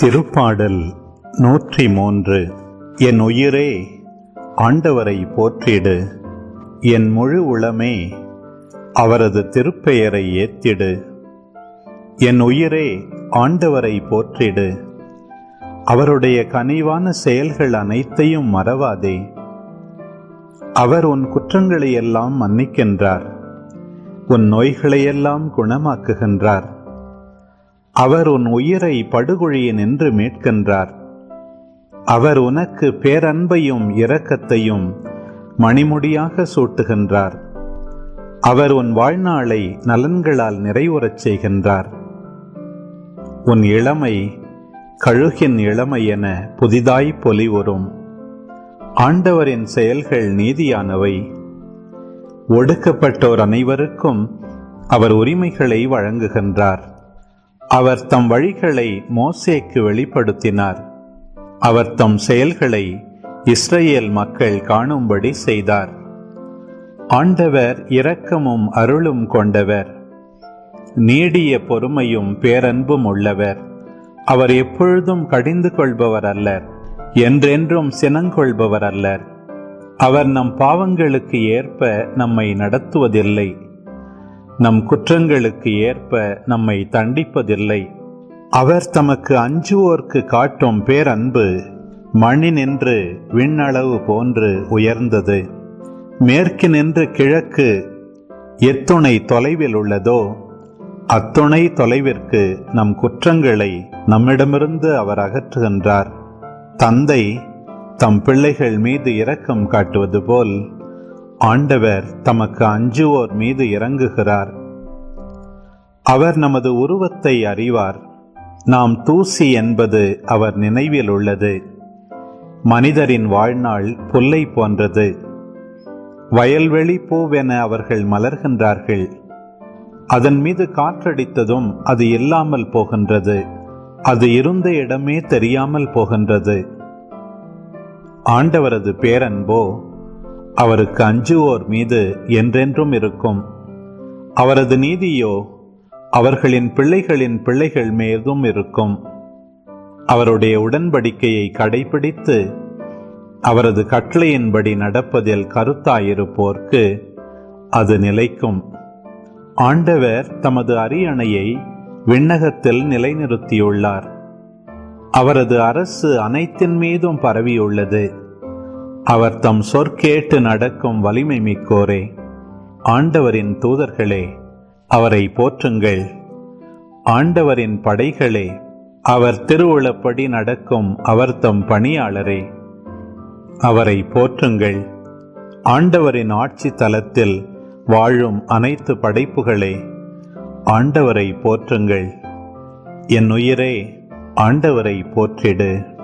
திருப்பாடல் நூற்றி மூன்று. என் உயிரே ஆண்டவரை போற்றிடு. என் முழு உளமே அவரது திருப்பெயரை ஏத்திடு. என் உயிரே ஆண்டவரை போற்றிடு. அவருடைய கனிவான செயல்கள் அனைத்தையும் மறவாதே. அவர் உன் குற்றங்களை எல்லாம் மன்னிக்கின்றார். உன் நோய்களையெல்லாம் குணமாக்குகின்றார். அவர் உன் உயிரை படுகொழிய நின்று மீட்கின்றார். அவர் உனக்கு பேரன்பையும் இரக்கத்தையும் மணிமுடியாக சூட்டுகின்றார். அவர் உன் வாழ்நாளை நலன்களால் நிறைவுறச் செய்கின்றார். உன் இளமை கழுகின் இளமை என புதிதாய் பொலிவுறும். ஆண்டவரின் செயல்கள் நீதியானவை. ஒடுக்கப்பட்டோர் அனைவருக்கும் அவர் உரிமைகளை வழங்குகின்றார். அவர் தம் வழிகளை மோசேக்கு வெளிப்படுத்தினார். அவர் தம் செயல்களை இஸ்ரேல் மக்கள் காணும்படி செய்தார். ஆண்டவர் இரக்கமும் அருளும் கொண்டவர். நீடிய பொறுமையும் பேரன்பும் உள்ளவர். அவர் எப்பொழுதும் கடிந்து கொள்பவர் அல்லர் என்றென்றும் சினங்கொள்பவர் அல்லர் அவர் நம் பாவங்களுக்கு ஏற்ப நம்மை நடத்துவதில்லை. நம் குற்றங்களுக்கு ஏற்ப நம்மை தண்டிப்பதில்லை. அவர் தமக்கு அஞ்சுவோர்க்கு காட்டும் பேரன்பு மணி நின்று விண்ணளவு போன்று உயர்ந்தது. மேற்கினின்று கிழக்கு எத்துணை தொலைவில் உள்ளதோ அத்துணை தொலைவிற்கு நம் குற்றங்களை நம்மிடமிருந்து அவர் அகற்றுகின்றார். தந்தை தம் பிள்ளைகள் மீது இரக்கம் காட்டுவது போல் ஆண்டவர் தமக்கு அஞ்சுவோர் மீது இறங்குகிறார். அவர் நமது உருவத்தை அறிவார். நாம் தூசி என்பது அவர் நினைவில் உள்ளது. மனிதரின் வாழ்நாள் புல்லை போன்றது. வயல்வெளி பூவென அவர்கள் மலர்கின்றார்கள். அதன் மீது காற்றடித்ததும் அது இல்லாமல் போகின்றது. அது இருந்த இடமே தெரியாமல் போகின்றது. ஆண்டவரது பேரன்போ அவருக்கு அஞ்சுவோர் மீது என்றென்றும் இருக்கும். அவரது நீதியோ அவர்களின் பிள்ளைகளின் பிள்ளைகள் மீதும் இருக்கும். அவருடைய உடன்படிக்கையை கடைபிடித்து அவரது கட்டளையின்படி நடப்பதில் கருத்தாயிருப்போர்க்கு அது நிலைக்கும். ஆண்டவர் தமது அரியணையை விண்ணகத்தில் நிலைநிறுத்தியுள்ளார். அவரது அரசு அனைத்தின் மீதும் பரவியுள்ளது. அவர் தம் சொற்கேட்டு நடக்கும் வலிமை மிக்கோரே. ஆண்டவரின் தூதர்களே அவரை போற்றுங்கள். ஆண்டவரின் படைகளே அவர் திருவுளப்படி நடக்கும் அவர் தம் பணியாளரே. அவரை போற்றுங்கள். ஆண்டவரின் ஆட்சி தலத்தில் வாழும் அனைத்து படைப்புகளே ஆண்டவரை போற்றுங்கள். என் உயிரே ஆண்டவரை போற்றிடு.